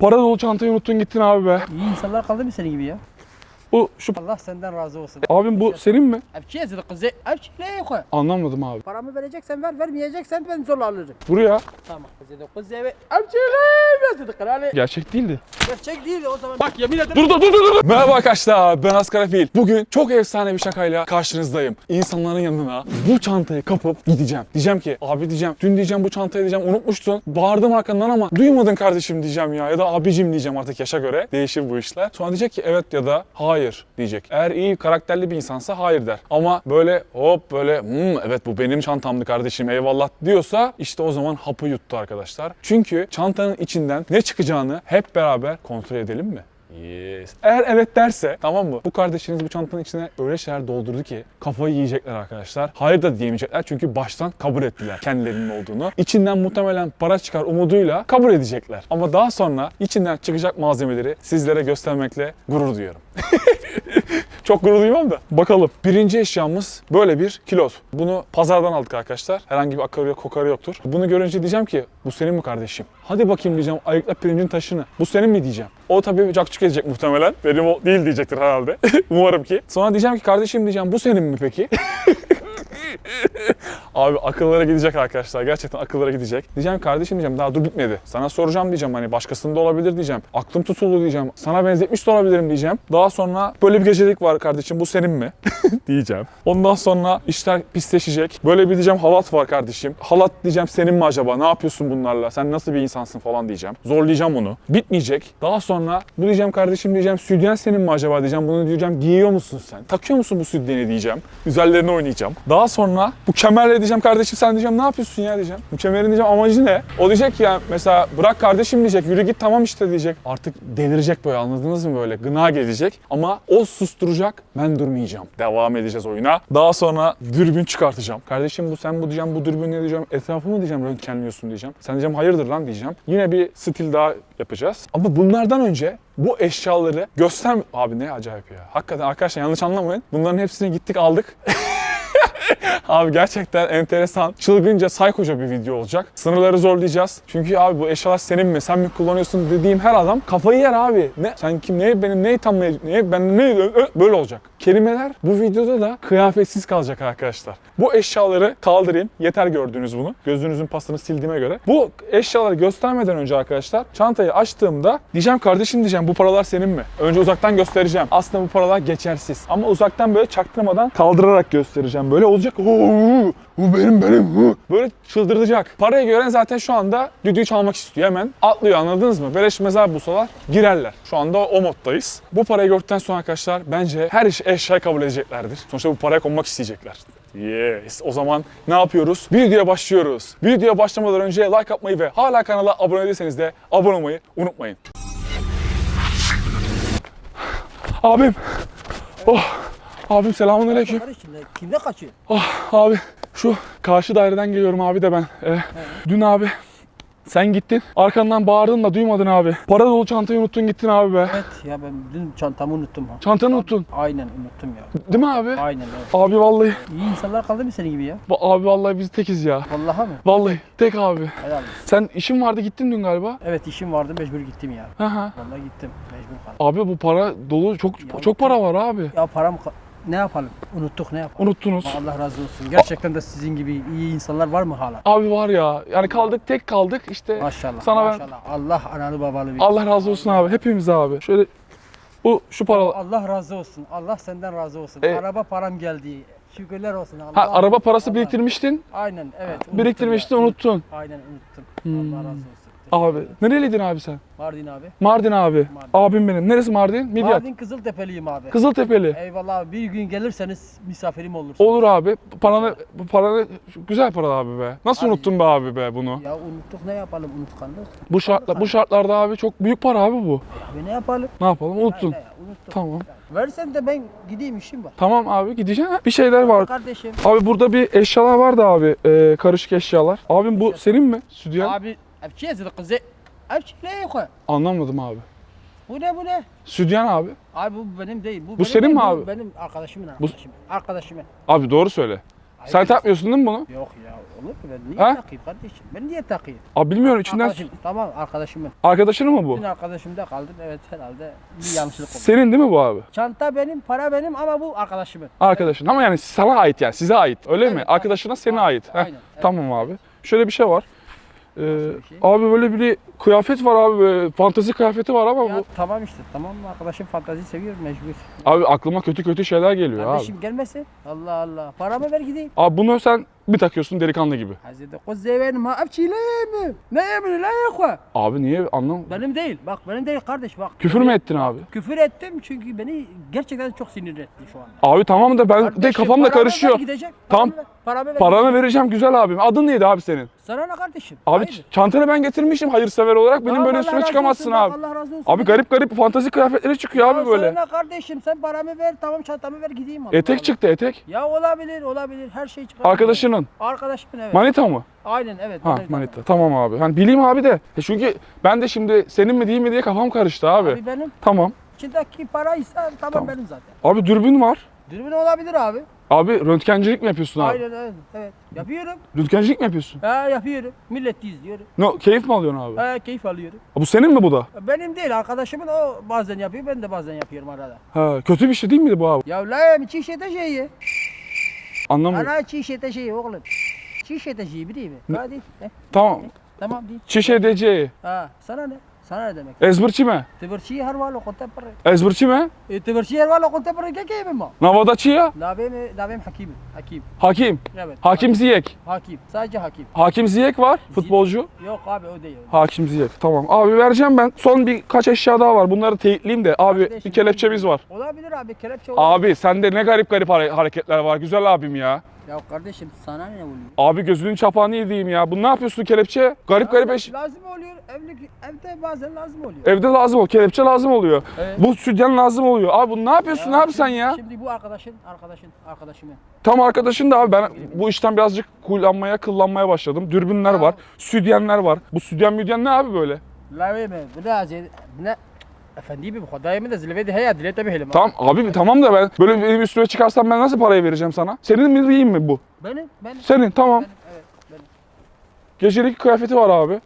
Para dolu çantayı unuttun gittin abi be. İyi insanlar kaldı mı senin gibi ya? Bu şu Allah senden razı olsun. abim bu senin mi? Abçi yazılı kızı. Abçi ne yok? Anlamadım abi. Paramı vereceksen ver, vermeyeceksen ben zorla alırım. Buraya Tamam. Da kızı ve abçi ne yazılı kralı. gerçek değildi. Gerçek değil o zaman. Bak yemin ederim. Dur dur dur dur. Merhaba arkadaşlar ben Askar Fil. Bugün çok efsane bir şakayla karşınızdayım. İnsanların yanına bu çantayı kapıp gideceğim. Diyeceğim ki abi diyeceğim dün diyeceğim bu çantayı diyeceğim unutmuştun. Bağırdım arkandan ama duymadın kardeşim diyeceğim ya. Ya da abicim diyeceğim artık yaşa göre. Değişir bu işler. Sonra diyecek ki evet ya da hayır diyecek. Eğer iyi karakterli bir insansa hayır der. Ama böyle hop böyle "Hmm, evet bu benim çantamdı kardeşim eyvallah diyorsa işte o zaman hapı yuttu arkadaşlar. Çünkü çantanın içinden ne çıkacağını hep beraber kontrol edelim mi? Yes. Eğer evet derse tamam mı? Bu kardeşiniz bu çantanın içine öyle şeyler doldurdu ki kafayı yiyecekler arkadaşlar. Hayır da diyemeyecekler çünkü baştan kabul ettiler kendilerinin olduğunu. İçinden muhtemelen para çıkar umuduyla kabul edecekler. Ama daha sonra içinden çıkacak malzemeleri sizlere göstermekle gurur duyuyorum. Çok gurur duymam da. Bakalım. Birinci eşyamız böyle bir kilot. Bunu pazardan aldık arkadaşlar. Herhangi bir akarı yok, kokarı yoktur. Bunu görünce diyeceğim ki bu senin mi kardeşim? Hadi bakayım diyeceğim ayıkla pirincin taşını. Bu senin mi diyeceğim. O tabii cakçuk edecek muhtemelen. Benim o değil diyecektir herhalde. Umarım ki. Sonra diyeceğim ki kardeşim diyeceğim bu senin mi peki? Abi akıllara gidecek arkadaşlar. Gerçekten akıllara gidecek. Diyeceğim kardeşim diyeceğim daha dur bitmedi. Sana soracağım diyeceğim hani başkasında olabilir diyeceğim. Aklım tutuldu diyeceğim. Sana benzetmiş de olabilirim diyeceğim. Daha sonra böyle bir gecelik var kardeşim bu senin mi? diyeceğim. Ondan sonra işler pisleşecek. Böyle bir diyeceğim halat var kardeşim. Halat diyeceğim senin mi acaba? Ne yapıyorsun bunlarla? Sen nasıl bir insansın falan diyeceğim. Zorlayacağım onu. Bitmeyecek. Daha sonra bu diyeceğim kardeşim diyeceğim sütyen senin mi acaba diyeceğim. Bunu diyeceğim giyiyor musun sen? Takıyor musun bu sütyeni diyeceğim. Üzerlerine oynayacağım. Daha sonra bu kemerle diyeceğim kardeşim sen diyeceğim ne yapıyorsun ya diyeceğim. Bu kemerin diyeceğim amacı ne? O diyecek ya mesela bırak kardeşim diyecek yürü git tamam işte diyecek. Artık delirecek böyle anladınız mı böyle gına gelecek. Ama o susturacak ben durmayacağım. Devam edeceğiz oyuna. Daha sonra dürbün çıkartacağım. Kardeşim bu sen bu diyeceğim bu dürbün ne diyeceğim etrafımı diyeceğim röntgenliyorsun diyeceğim. Sen diyeceğim hayırdır lan diyeceğim. Yine bir stil daha yapacağız. Ama bunlardan önce bu eşyaları göster... Abi ne acayip ya. Hakikaten arkadaşlar yanlış anlamayın. Bunların hepsini gittik aldık. Abi gerçekten enteresan, çılgınca, saykoca bir video olacak. Sınırları zorlayacağız. Çünkü abi bu eşyalar senin mi, sen mi kullanıyorsun dediğim her adam kafayı yer abi. Ne, sen kim, ne, benim neyi tam, ne, ben ne, böyle olacak. Kelimeler bu videoda da kıyafetsiz kalacak arkadaşlar. Bu eşyaları kaldırayım. Yeter gördüğünüz bunu. Gözünüzün pasını sildiğime göre. Bu eşyaları göstermeden önce arkadaşlar çantayı açtığımda diyeceğim kardeşim diyeceğim bu paralar senin mi? Önce uzaktan göstereceğim. Aslında bu paralar geçersiz. Ama uzaktan böyle çaktırmadan kaldırarak göstereceğim. Böyle olacak. Oo, bu benim benim. Böyle çıldıracak. Parayı gören zaten şu anda düdüğü çalmak istiyor. Hemen atlıyor anladınız mı? Beleş mezar bulsalar girerler. Şu anda o moddayız. Bu parayı gördükten sonra arkadaşlar bence her iş eşyayı kabul edeceklerdir. Sonuçta bu paraya konmak isteyecekler. Yes. O zaman ne yapıyoruz? Videoya başlıyoruz. Videoya başlamadan önce like atmayı ve hala kanala abone değilseniz de abone olmayı unutmayın. Abim. Oh. Abim selamünaleyküm. Var içinde. Kimde kaçıyor? Ah abi şu karşı daireden geliyorum abi de ben. Ee, dün abi sen gittin. Arkandan bağırdın da duymadın abi. Para dolu çantayı unuttun gittin abi be. Evet ya ben dün çantamı unuttum ha. Çantanı unuttun. Aynen unuttum ya. Değil mi abi? Aynen evet. Abi vallahi. İyi insanlar kaldı mı senin gibi ya? Va- Abi vallahi biz tekiz ya. Vallahi mı? Vallahi tek abi. Helal olsun. Sen işin vardı gittin dün galiba. Evet işim vardı mecbur gittim ya. Hı hı. Vallahi gittim mecbur kaldım. Abi bu para dolu çok Ya çok para var abi. Ya param ka- ne yapalım? Unuttuk ne yapalım? Unuttunuz. Allah razı olsun. Gerçekten de sizin gibi iyi insanlar var mı hala? Abi var ya. Yani kaldık tek kaldık işte. Maşallah. Sana ben- maşallah. Allah analı babalı bir. Allah razı olsun abi. Hepimiz abi. Şöyle bu şu paralar. Allah razı olsun. Allah senden razı olsun. E- Araba param geldi. Şükürler olsun. Allah, Ha araba parası Allah- biriktirmiştin. Aynen evet. unuttum Biriktirmiştin unuttun. Aynen unuttum. Hmm. Allah razı olsun. Abi nereliydin abi sen? Mardin abi. Mardin abi. Mardin. Abim benim. Neresi Mardin? Midyat. Mardin Kızıltepeliyim abi. Kızıltepeli. Eyvallah abi. Bir gün gelirseniz misafirim olursunuz. Olur abi. Paranı, bu paranı güzel para abi be. Nasıl Abi- unuttun be abi be bunu? Ya unuttuk ne yapalım unutkanlık. Bu şartla bu şartlarda abi çok büyük para abi bu. Abi ne yapalım? Ne yapalım? Unuttun. Ya, ya, unuttuk. Tamam. Versen de ben gideyim işim var. Tamam abi gideceğim. Bir şeyler var. Kardeşim. Abi burada bir eşyalar vardı abi. Ee, karışık eşyalar. Abim bu senin mi? Stüdyen. Abi abçi yazılı kızı. Abçi ne yok? Anlamadım abi. Bu ne bu ne? Stüdyen abi. Abi bu benim değil. Bu, Bu benim senin değil, mi bu abi? Benim arkadaşımın arkadaşımın. Arkadaşımın. Abi doğru söyle. Sen takmıyorsun değil mi bunu? Yok ya olur mu ben niye Ha? takayım kardeşim? Ben niye takayım? Abi bilmiyorum içinden. Arkadaşım, tamam arkadaşımın. Arkadaşının mı bu? Dün arkadaşımda kaldın evet herhalde bir yanlışlık oldu. Senin değil mi bu abi? Çanta benim, para benim ama bu arkadaşımın. Arkadaşın ama yani sana ait yani size ait öyle mi? Evet, Arkadaşına aynen, ait. Heh, aynen, evet. Tamam abi. Şöyle bir şey var. Ee, şey? Abi böyle bir kıyafet var abi böyle fantezi kıyafeti var ama Ya bu tamam işte tamam arkadaşım fantazi seviyor mecbur. abi aklıma kötü kötü şeyler geliyor Kardeşim abi. gelmesin. Allah Allah. Paramı ver gideyim. Abi bunu sen bir takıyorsun delikanlı gibi. Hazreti Kuzeyven ma abçi la mi? Ne yemin la yakwa? Abi niye anlam? Benim değil. Bak benim değil kardeş bak. Küfür mü ettin abi? Küfür ettim çünkü beni gerçekten çok sinir etti şu anda. Abi tamam da ben de Kardeşim, kafamda paramı ver karışıyor. gidecek. Tamam. Ver, Paramı ver. Paranı vereceğim güzel abim. Adın neydi abi senin? Sana ne kardeşim? Abi Hayır. çantanı ben getirmişim hayırsever olarak. Benim Tamam, böyle Allah razı çıkamazsın olsun, abi. Allah razı olsun. Abi garip garip fantazi kıyafetleri çıkıyor abi böyle. Sana ne kardeşim sen paramı ver tamam çantamı ver gideyim. Allah Etek Allah. çıktı etek. Ya olabilir olabilir her şey çıkar. Arkadaşının. Arkadaşımın evet. Manita mı? Aynen evet. Ha manita. manita. Tamam abi. Hani bileyim abi de. E çünkü ben de şimdi senin mi değil mi diye kafam karıştı abi. Abi benim Tamam. içindeki para ise tamam, Tamam. benim zaten. Abi dürbün var. Dürbün olabilir abi. Abi röntgencilik mi yapıyorsun abi? Aynen evet. evet. Yapıyorum. Röntgencilik mi yapıyorsun? Ha yapıyorum. Millet de izliyor. No, keyif mi alıyorsun abi? Ha keyif alıyorum. Bu senin mi bu da? Benim değil arkadaşımın o bazen yapıyor ben de bazen yapıyorum arada. Ha, kötü bir şey değil miydi bu abi? Ya la çiş şeyi. Anlamıyorum. Ana çiş şeyi oğlum. Çiş şeyi biliyor musun? Ne? Hadi. Tamam. Tamam değil. Çiş edeceği. Ha sana ne? Sana ne demek? Ezbırçı mı? Tıvırçıyı her valo contemporary. Ezbırçı mı? E tıvırçıyı her valo contemporary ke ke mi? Navadaçı ya? Davem davem hakim. Hakim. Hakim. Evet. Hakim Ziyek. Hakim. Sadece hakim. Hakim Ziyek var. Futbolcu. Yok abi o değil. Hakim Ziyek. Tamam. Abi vereceğim ben. Son birkaç eşya daha var. Bunları teyitleyeyim de. Abi bir Kardeşim, kelepçemiz var. Olabilir abi kelepçe olabilir. Abi sende ne garip garip hare- hareketler var. Güzel abim ya. Ya kardeşim sana ne oluyor? Abi gözünün çapağını yediğim ya. Bu ne yapıyorsun kelepçe? Garip garip eş... Lazım oluyor. Evlilik evde bazen lazım oluyor. Evde lazım ol. Kelepçe lazım oluyor. Evet. Bu sütyen lazım oluyor. Abi bunu ne yapıyorsun Ya abi sen şimdi- ya? Şimdi bu arkadaşın, arkadaşın, arkadaşımın. Tam arkadaşın da abi ben bu işten birazcık kullanmaya, kıllanmaya başladım. Dürbünler Ya. var, sütyenler var. Bu sütyen müdyen ne abi böyle? La mi? Bu ne? Bu ne? Efendi bu kadar da zilvedi heya dilete bihelim. Tamam abi tamam da ben böyle benim üstüme çıkarsam ben nasıl parayı vereceğim sana? Senin mi diyeyim mi bu? Benim, benim, Senin tamam. benim, evet, benim. Gecelik kıyafeti var abi.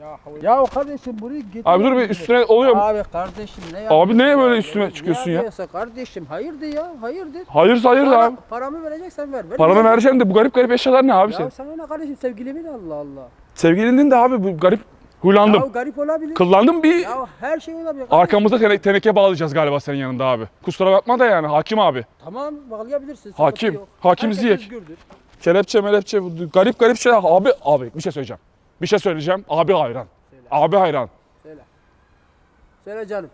Ya, ya kardeşim burayı getir. Abi dur bir üstüne oluyor mu? Abi kardeşim ne Abi yapıyorsun neye böyle ya? üstüme Ne çıkıyorsun ya? yapıyorsun kardeşim hayırdır ya hayırdır. Hayır hayır Para- abi. Paramı vereceksen ver. ver Paranı vereceğim de bu garip garip eşyalar ne abi Ya senin? sana ne kardeşim sevgilimin Allah Allah. Sevgilinin de abi bu garip huylandım. Ya garip olabilir. Kıllandım bir Ya her şey olabilir. arkamızda tene- teneke bağlayacağız galiba senin yanında abi. Kusura bakma da yani hakim abi. Tamam bağlayabilirsin. sıkıntı Hakim, yok. hakim Herkes Ziyek. özgürdür. Kelepçe melepçe bu garip garip şeyler. Abi abi bir şey söyleyeceğim. Bir şey söyleyeceğim. Abi hayran. Söyle. Abi hayran. Söyle. Söyle canım.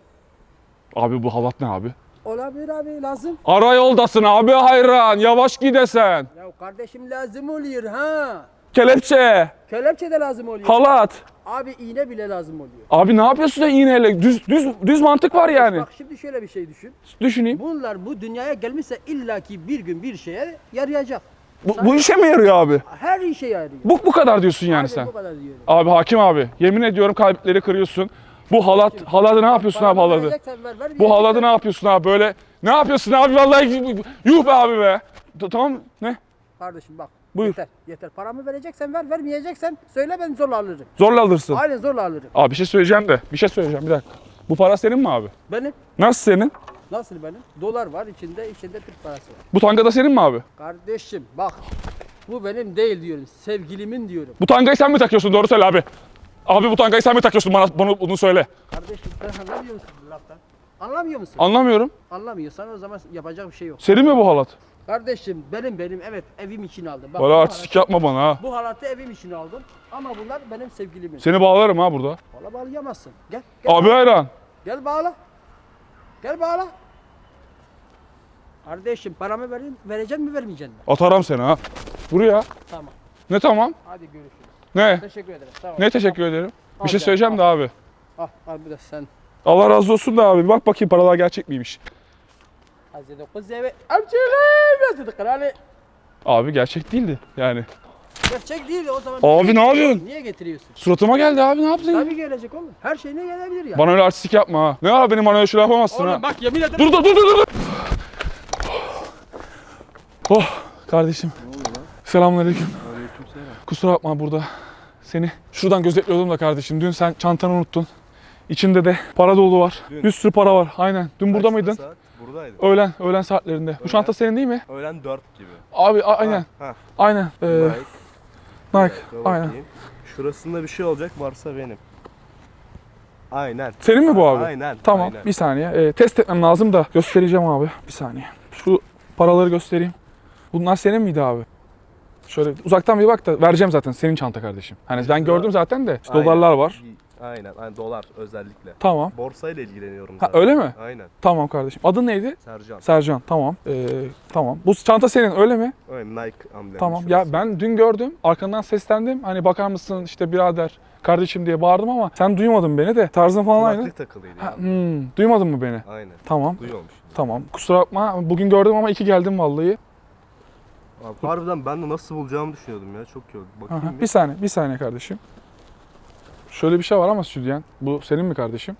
Abi bu halat ne abi? Olabilir abi lazım. Ara yoldasın abi hayran. Yavaş gidesen. Ya kardeşim lazım oluyor ha. Kelepçe, Kelepçe de lazım oluyor. halat. Abi iğne bile lazım oluyor. Abi ne yapıyorsun sen iğneyle? Düz düz düz mantık var yani. Bak şimdi şöyle bir şey düşün. Düşüneyim. Bunlar bu dünyaya gelmişse illaki bir gün bir şeye yarayacak. Bu, bu işe mi yarıyor abi? Her işe yarıyor. Bu bu kadar diyorsun yani Aynen sen. Bu kadar diyorum. Abi hakim abi. Yemin ediyorum kalpleri kırıyorsun. Bu halat haladı ne yapıyorsun abi Paramı haladı? vereceksen ver, vermeyeceksen- Bu haladı ne yapıyorsun abi böyle? Ne yapıyorsun abi vallahi yuh be abi be. T- Tamam ne? Kardeşim bak. Buyur. Yeter, yeter. Paramı vereceksen ver, vermeyeceksen söyle ben zorla alırım. Zorla alırsın. Aynen zorla alırım. Abi bir şey söyleyeceğim de. Bir şey söyleyeceğim bir dakika. Bu para senin mi abi? Benim Nasıl senin? nasıl benim? Dolar var içinde, içinde Türk parası var. Bu tanga da senin mi abi? Kardeşim bak. Bu benim değil diyorum. Sevgilimin diyorum. Bu tangayı sen mi takıyorsun? Doğru söyle abi. Abi bu tangayı sen mi takıyorsun? Bana bunu, bunu söyle. Kardeşim musun bu laftan? Anlamıyor musun? Anlamıyorum. Anlamıyorsan o zaman yapacak bir şey yok. Senin mi bu halat? Kardeşim benim benim evet evim için aldım. Bak, Valla bu, artistik yapma bana ha. bu halatı evim için aldım. Ama bunlar benim sevgilimin. Seni bağlarım ha burada. Valla bağlayamazsın. Gel. Gel, Abi hayran. gel bağla. Gel bağla. Kardeşim paramı vereyim, verecek mi vermeyecek mi? Atarım seni ha. Buraya. Tamam. Ne tamam? Hadi görüşürüz. Ne? Teşekkür ederim. Sağ ol. Ne teşekkür ederim. Bir şey söyleyeceğim de abi. Al, al bu da sen. Allah razı olsun da abi. Bak bakayım paralar gerçek miymiş. Abi gerçek değildi yani. Gerçek değil o zaman. Abi ne yapıyorsun? Niye getiriyorsun? Suratıma geldi abi ne yaptın ya? Tabii gelecek oğlum. Her şeyine gelebilir ya. Bana öyle artistik yapma ha. Ne var benim bana öyle şey yapamazsın ha. Oğlum bak yemin ederim. Dur dur dur dur dur. Oh Kardeşim. Selamünaleyküm. Kusura bakma burada. Seni şuradan gözetliyordum da kardeşim. Dün sen çantanı unuttun. İçinde de para dolu var. Dün. Bir sürü para var. Aynen. Dün burada mıydın? Saat? Buradaydım. Öğlen, öğlen saatlerinde. Bu Öğlen. çanta senin değil mi? Öğlen 4 gibi. Abi a- aynen. Ha. Aynen. Ee, Nike. Nike. Dur Aynen. bakayım. Şurasında bir şey olacak varsa benim. Aynen. Senin mi bu abi? Aynen. Tamam. aynen. Bir saniye. Ee, test etmem lazım da göstereceğim abi. Bir saniye. Şu paraları göstereyim. Bunlar senin miydi abi? Şöyle uzaktan bir bak da vereceğim zaten senin çanta kardeşim. Hani ben gördüm zaten de işte Aynen. dolarlar var. Aynen, aynen dolar özellikle. Tamam. Borsayla ilgileniyorum Ha zaten. öyle mi? Aynen. Tamam kardeşim. Adın neydi? Sercan. Sercan. Tamam. Ee, tamam. Bu çanta senin öyle mi? Öyle Nike amblemi. Tamam. şurası. Ya ben dün gördüm. Arkandan seslendim. Hani bakar mısın işte birader kardeşim diye bağırdım ama sen duymadın beni de. Tarzın falan aynı. Kulaklık takılıydı. Ha, ya. hmm, duymadın mı beni? Aynen. Tamam. Duyuyormuş. Tamam. Kusura bakma. Bugün gördüm ama iki geldim vallahi. Abi, harbiden ben de nasıl bulacağımı düşünüyordum ya. Çok iyi oldu. Bakayım Aha, bir. bir saniye, bir saniye kardeşim. Şöyle bir şey var ama stüdyen. Bu senin mi kardeşim?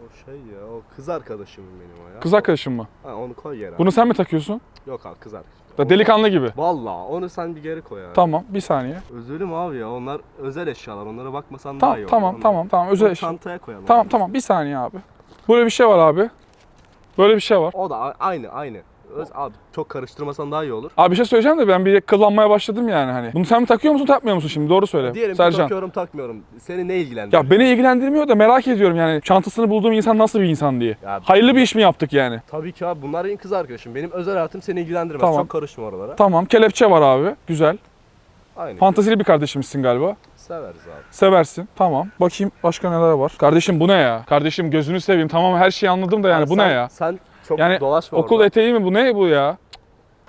O şey ya. O kız arkadaşımın benim o ya. Kız arkadaşın mı? Ha, onu koy yere. Bunu sen mi takıyorsun? Yok abi kız arkadaşım. Da delikanlı gibi. Valla onu sen bir geri koy abi. Tamam, bir saniye. Özledim abi ya. Onlar özel eşyalar. Onlara bakmasan daha Tamam, iyi olur. tamam, Onu- tamam, tamam. onu Özel eşya. Çantaya koyalım. Tamam, tamam. Bir saniye abi. Böyle bir şey var abi. Böyle bir şey var. O da a- aynı aynı. Öz, abi çok karıştırmasan daha iyi olur. Abi bir şey söyleyeceğim de ben bir kıllanmaya başladım yani hani. Bunu sen mi takıyor musun, takmıyor musun şimdi? Doğru söyle. Diyelim ki Sercan. takıyorum takmıyorum. Seni ne ilgilendiriyor? Ya beni ilgilendirmiyor da merak ediyorum yani çantasını bulduğum insan nasıl bir insan diye. Ya- Hayırlı bir iş mi yaptık yani? Tabii ki abi bunlar benim kız arkadaşım. Benim özel hayatım seni ilgilendirmez. Tamam. Çok karışma oralara. Tamam, kelepçe var abi. Güzel. Aynı. Fantazili bir kardeşimizsin galiba. Severiz abi. Seversin. Tamam. Bakayım başka neler var. Kardeşim bu ne ya? Kardeşim gözünü seveyim. Tamam her şeyi anladım da yani Abi bu sen- ne ya? Sen çok Yani dolaşma Okul orada. eteği mi bu? Ne bu ya?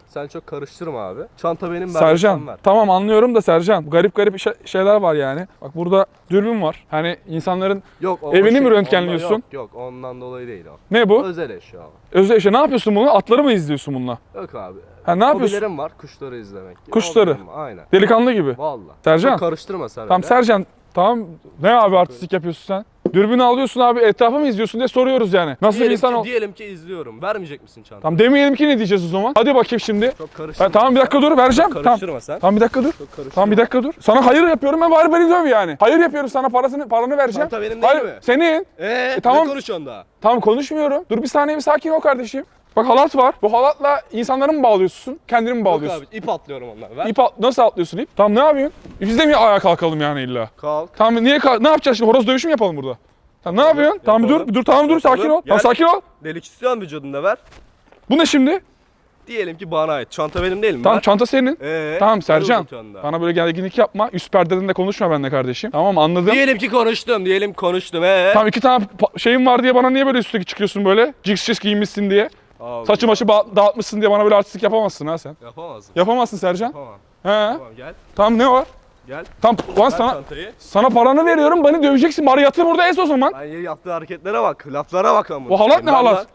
Sen çok karıştırma abi. Çanta benim ben Sercan. ver. Tamam anlıyorum da Sercan. Garip garip şey- şeyler var yani. Bak burada dürbün var. Hani insanların Yok, Evini şey- mi röntgenliyorsun? ondan- Yok yok ondan dolayı değil o. ne bu? Özel eşya. Özel işte ne yapıyorsun bunu? Atları mı izliyorsun bununla? Yok abi. Ha ne yapıyorsun? Hobilerim var kuşları izlemek. Kuşları? Hobilerim Aynen. Delikanlı gibi. Valla. Sercan. Çok karıştırma sen Tamam öyle. Sercan. Tamam. Ne abi artistik yapıyorsun sen? Dürbünü alıyorsun abi etrafı mı izliyorsun diye soruyoruz yani. Nasıl bir Diyelim insan ki, ol? diyelim ki izliyorum. Vermeyecek misin çantayı? Tamam demeyelim ki ne diyeceğiz o zaman? Hadi bakayım şimdi. Çok karıştırma. Ha, tamam bir dakika dur vereceğim. Çok Tamam. karıştırma sen. Tamam bir dakika dur. Çok karıştırma. Tamam bir dakika dur. Sana hayır yapıyorum ben bari beni döv yani. Hayır yapıyorum sana parasını paranı vereceğim. Çanta benim değil Hayır, mi? Senin. Eee tamam. ne konuşuyorsun daha? Tamam konuşmuyorum. Dur bir saniye bir sakin ol kardeşim. Bak halat var. Bu halatla insanları mı bağlıyorsun? Kendini mi Yok bağlıyorsun? abi ip atlıyorum ondan. Ver. İp at- nasıl atlıyorsun ip? Tamam ne yapıyorsun? Biz de mi ayağa kalkalım yani illa? Kalk. Tamam niye kalk- ne yapacağız şimdi? Horoz dövüşü mü yapalım burada? Tamam ne yapıyorsun? Tamam bir dur, bir dur tamam dur sakin ol. Tamam sakin ol. Delik istiyorsun vücudunda ver. Bu ne şimdi? Diyelim ki bana ait. Çanta benim değil mi? Tamam çanta senin. Ee, Tamam Sercan. Bana böyle gerginlik yapma. Üst perdeden de konuşma benimle kardeşim. Tamam anladım. Diyelim ki konuştum. Diyelim konuştum. Ee. Tamam iki tane şeyim var diye bana niye böyle üstteki çıkıyorsun böyle? Jigs jigs giymişsin diye. Allah. Saçı maçı dağıtmışsın diye bana böyle artistik yapamazsın ha sen. Yapamazsın. Yapamazsın Sercan. Yapamam. He. Tamam gel. Tamam ne var? Gel. Tamam ulan Ver sana, çantayı. sana paranı veriyorum beni döveceksin. Bari yatır burada es o zaman. Ben yeri yaptığı hareketlere bak. Laflara bak ama. Bu halat ne halat?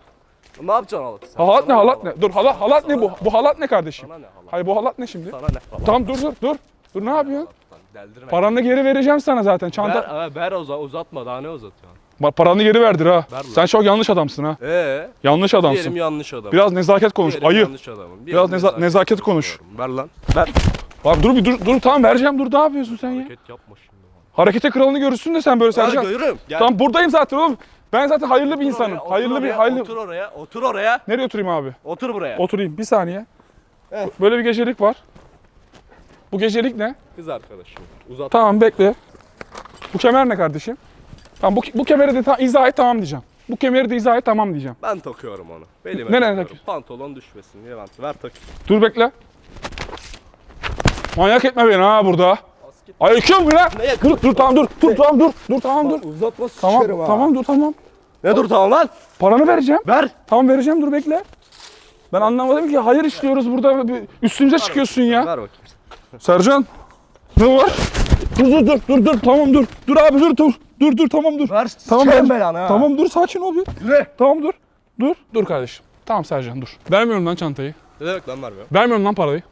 Ne yapacaksın halatı sen? Halat ne halat ne? Dur halat, halat ne bu? Bu halat ne kardeşim? Sana ne halat? Hayır bu halat ne şimdi? Sana ne halat? Tamam dur dur dur. Dur ne yapıyorsun? Deldirme. Paranı geri vereceğim sana zaten. Çanta Ver, ver, ver uza- uzatma daha ne uzatıyorsun? Paranı geri verdir ha. Ver lan. Sen çok yanlış adamsın ha. Ee, Yanlış diyelim adamsın. yanlış adam. Biraz nezaket konuş. Diyelim Ayı. yanlış adamım. Biraz neza- nezaket konuş. Ver lan. Ver. Bak dur bir dur dur tamam vereceğim dur ne yapıyorsun sen ya? Hareket yapma şimdi. Harekete kralını görürsün de sen böyle Sercan. görürüm. Gel. Tamam buradayım zaten oğlum. Ben zaten hayırlı bir Otur insanım. oraya, hayırlı bir oraya, hayırlı. Otur oraya, otur oraya. Nereye oturayım abi? Otur buraya. Oturayım bir saniye. Eh. Böyle bir gecelik var. Bu gecelik ne? Kız arkadaşım. Uzat. Tamam bekle. Bu kemer ne kardeşim? Tamam bu, bu kemeri de ta- izah et tamam diyeceğim. Bu kemeri de izah et tamam diyeceğim. Ben takıyorum onu. Belime Nereye takıyorum. takıyorsun? Pantolon düşmesin ben ver tak. Dur bekle. Manyak etme beni ha burada. Basket. Ay kim bu lan? Dur dur tamam dur. Dur tamam dur. Dur tamam dur. Uzatma Tamam ha. tamam dur tamam. Ne dur tamam lan? Paranı vereceğim. Ver. Tamam vereceğim dur bekle. Ben anlamadım ki hayır işliyoruz burada. Bir Üstümüze çıkıyorsun ya. Ver bakayım. Sercan. Ne var? Dur dur dur dur dur tamam dur. Dur abi dur dur. Dur dur tamam dur. Ver. Tamam, ver. belanı ha. Tamam dur sakin ol bir. Yürü. Tamam dur. Dur. Dur kardeşim. Tamam Sercan dur. Vermiyorum lan çantayı. Ne demek lan vermiyor? Vermiyorum lan parayı.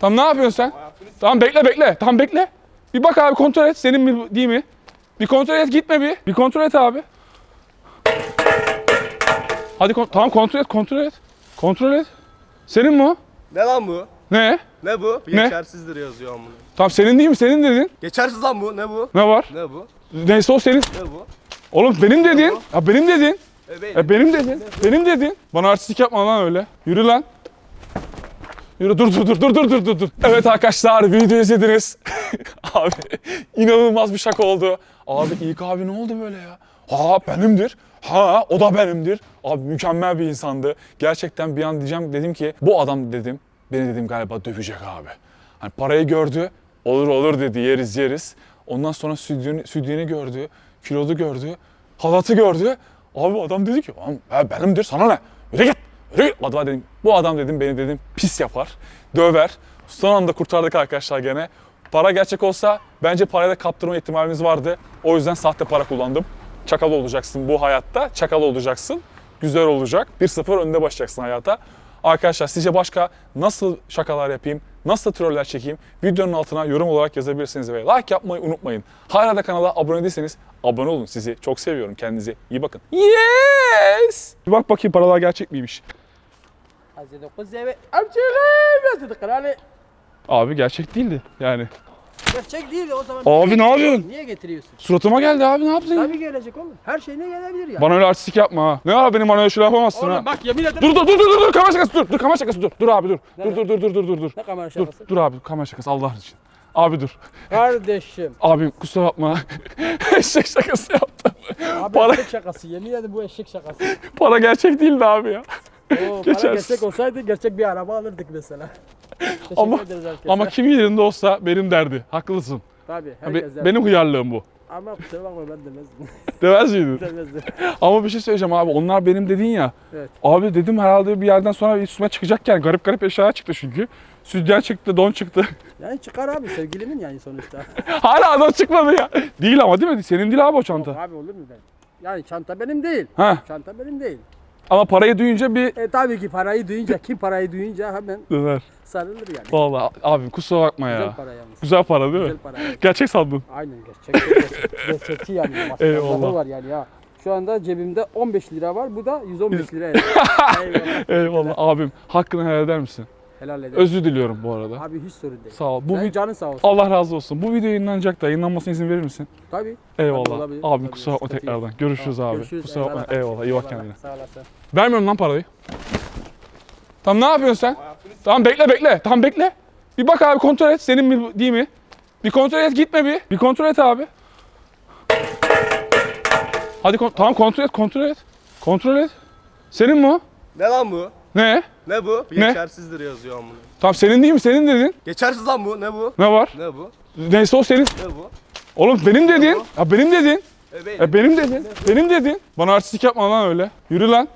Tamam ne yapıyorsun sen? Tamam bekle bekle. Tamam bekle. Bir bak abi kontrol et. Senin mi değil mi? Bir kontrol et gitme bir. Bir kontrol et abi. Hadi kon- tamam kontrol et kontrol et. Kontrol et. Senin mi o? Ne lan bu? Ne? Ne bu? Ne? Geçersizdir yazıyor amına. Tamam senin değil mi? Senin dedin. Geçersiz lan bu. Ne bu? Ne var? Ne bu? Neyse o senin. Ne bu? Oğlum benim dedin. Ya benim dedin. E benim. E benim dedin. Benim dedin. Bana artistik yapma lan öyle. Yürü lan. Yürü dur dur dur dur dur dur dur dur. Evet arkadaşlar video izlediniz. abi inanılmaz bir şaka oldu. Abi ilk abi ne oldu böyle ya? Ha benimdir. Ha o da benimdir. Abi mükemmel bir insandı. Gerçekten bir an diyeceğim dedim ki bu adam dedim beni dedim galiba dövecek abi. Hani parayı gördü. Olur olur dedi yeriz yeriz. Ondan sonra stüdyonu, stüdyonu gördü. Kilodu gördü. Halatı gördü. Abi adam dedi ki "Lan, ha, benimdir sana ne? Yürü git. Yürü git. Adama dedim bu adam dedim beni dedim pis yapar. Döver. Son anda kurtardık arkadaşlar gene. Para gerçek olsa bence parayı da kaptırma ihtimalimiz vardı. O yüzden sahte para kullandım. Çakal olacaksın bu hayatta. Çakal olacaksın. Güzel olacak. 1-0 önde başlayacaksın hayata. Arkadaşlar sizce başka nasıl şakalar yapayım, nasıl troller çekeyim videonun altına yorum olarak yazabilirsiniz ve like yapmayı unutmayın. Hala da kanala abone değilseniz abone olun. Sizi çok seviyorum. Kendinize iyi bakın. Yes! Bir bak bakayım paralar gerçek miymiş. Krali. Abi gerçek değildi yani. Gerçek değil o zaman. Abi ne yapıyorsun? Niye getiriyorsun? Suratıma geldi abi ne yaptın ya? Tabii gelecek oğlum. Her şeyine gelebilir ya. Bana öyle artistik yapma ha. Ne var benim bana öyle şey yapamazsın ha. Oğlum bak yemin ederim. Dur dur dur dur dur kamera şakası dur. Dur kamera şakası dur. Dur abi dur. Dur Nerede? dur dur dur dur dur dur. Ne kamera Dur şakası? dur abi kamera şakası Allah için. Abi dur. Kardeşim. Abim kusura bakma. Eşek şakası yaptım. Abi Para- eşek şakası. Yemin ederim bu eşek şakası. Para gerçek değildi abi ya. Oo, para gerçek olsaydı gerçek bir araba alırdık mesela. Teşekkür Ama- ederiz herkese. Ama kim yerinde olsa benim derdi. Haklısın. Tabii Be- herkes der. benim hıyarlığım bu. Ama kusura bakma ben demezdim. Demez miydin? demezdim. Ama bir şey söyleyeceğim abi. Onlar benim dedin ya. Evet. Abi dedim herhalde bir yerden sonra üstüme çıkacakken garip garip eşyalar çıktı çünkü. Sütyen çıktı, don çıktı. Yani çıkar abi sevgilimin yani sonuçta. Hala don çıkmadı ya. Değil ama değil mi? Senin değil abi o çanta. Yok abi olur mu ben? Yani çanta benim değil. Ha. Çanta benim değil. Ama parayı duyunca bir E tabii ki parayı duyunca kim parayı duyunca hemen döner. sarılır yani. Vallahi abi kusura bakma ya. Güzel para yalnız. Güzel para değil mi? Güzel para. Gerçek sandım. Aynen gerçek. gerçek gerçekçi yani. Maşallahı Eyvallah. var yani ya. Şu anda cebimde 15 lira var. Bu da 115 lira. yani. Eyvallah. Eyvallah abim. Hakkını helal eder misin? Helal ederim. Özür diliyorum bu arada. Abi hiç sorun değil. Sağ ol. Bu Sen vid- canın sağ olsun. Allah razı olsun. Bu video yayınlanacak da yayınlanmasına izin verir misin? Tabii. Eyvallah. olabilir, Abim olabilir. kusura bakma Sıkıntı tekrardan. Görüşürüz Tamam, abi. görüşürüz. Kusura bakma. Eyvallah. iyi bak kendine. Sağ olasın. Vermiyorum lan parayı. Tamam ne yapıyorsun sen? Tamam bekle bekle. Tamam bekle. Bir bak abi kontrol et. Senin mi değil mi? Bir kontrol et gitme bir. Bir kontrol et abi. Hadi kon- tamam kontrol et kontrol et. Kontrol et. Senin mi o? Ne lan bu? Ne? Ne bu? Ne? Geçersizdir yazıyor amına. Tamam senin değil mi? Senin dedin. Geçersiz lan bu. Ne bu? Ne var? Ne bu? Neyse o senin. Ne bu? Oğlum benim dedin. Ya benim dedin. E benim. E benim dedin. Benim dedin. Bana artistik yapma lan öyle. Yürü lan.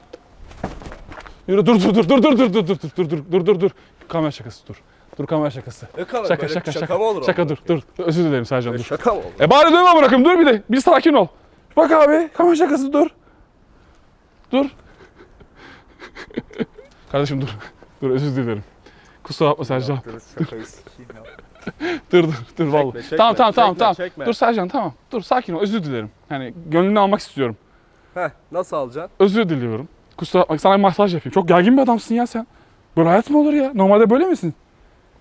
Yürü dur dur dur dur dur dur dur dur dur dur dur dur dur. Kamera şakası dur. Dur kamera şakası. Ne kadar Şaka böyle şaka şaka, şaka. mı olur Şaka dur dur. Özür dilerim Sercan dur. Şaka mı olur? E bari dövme bırakayım dur bir de. Bir sakin ol. Bak abi kamera şakası dur. Dur. Kardeşim dur. Dur özür dilerim. Kusura bakma Sercan. Dur dur dur vallahi. çekme, tamam tamam tamam çekme, tamam. çekme. Dur Sercan tamam. Dur sakin ol özür dilerim. Yani gönlünü almak istiyorum. Heh nasıl alacaksın? Özür diliyorum. Kusura bakma sana bir masaj yapayım. Çok gergin bir adamsın ya sen. Böyle hayat mı olur ya? Normalde böyle misin?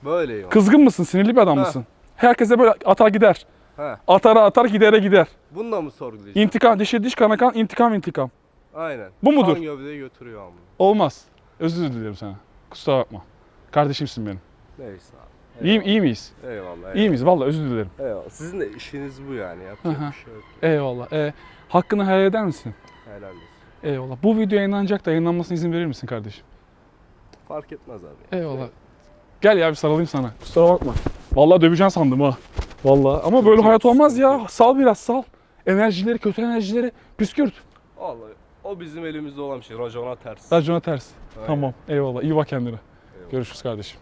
Böyleyim. Kızgın mısın? Sinirli bir adam mısın? Herkese böyle atar gider. He. Atara atar gidere gider. Bununla mı sorgulayacağım? İntikam, dişe diş kana kan, intikam intikam. Aynen. Bu mudur? Kan gövdeyi götürüyor amına. Olmaz. Özür dilerim sana. Kusura bakma. Kardeşimsin benim. Neyse abi. İyi, iyi miyiz? Eyvallah. eyvallah. İyi miyiz? Vallahi özür dilerim. Eyvallah. Sizin de işiniz bu yani. Yapacak Hı hı. bir şey yok. Eyvallah. Ee, hakkını helal eder misin? Helal olsun. Eyvallah. Bu video yayınlanacak da yayınlanmasına izin verir misin kardeşim? Fark etmez abi. Eyvallah. Gel ya bir sarılayım sana. Kusura bakma. Vallahi döveceğim sandım ha. Vallahi ama böyle hayat olmaz ya. Sal biraz sal. Enerjileri, kötü enerjileri püskürt. Vallahi o bizim elimizde olan bir şey. Racona ters. Racona ters. Aynen. Tamam. Eyvallah. İyi bak kendine. Görüşürüz kardeşim.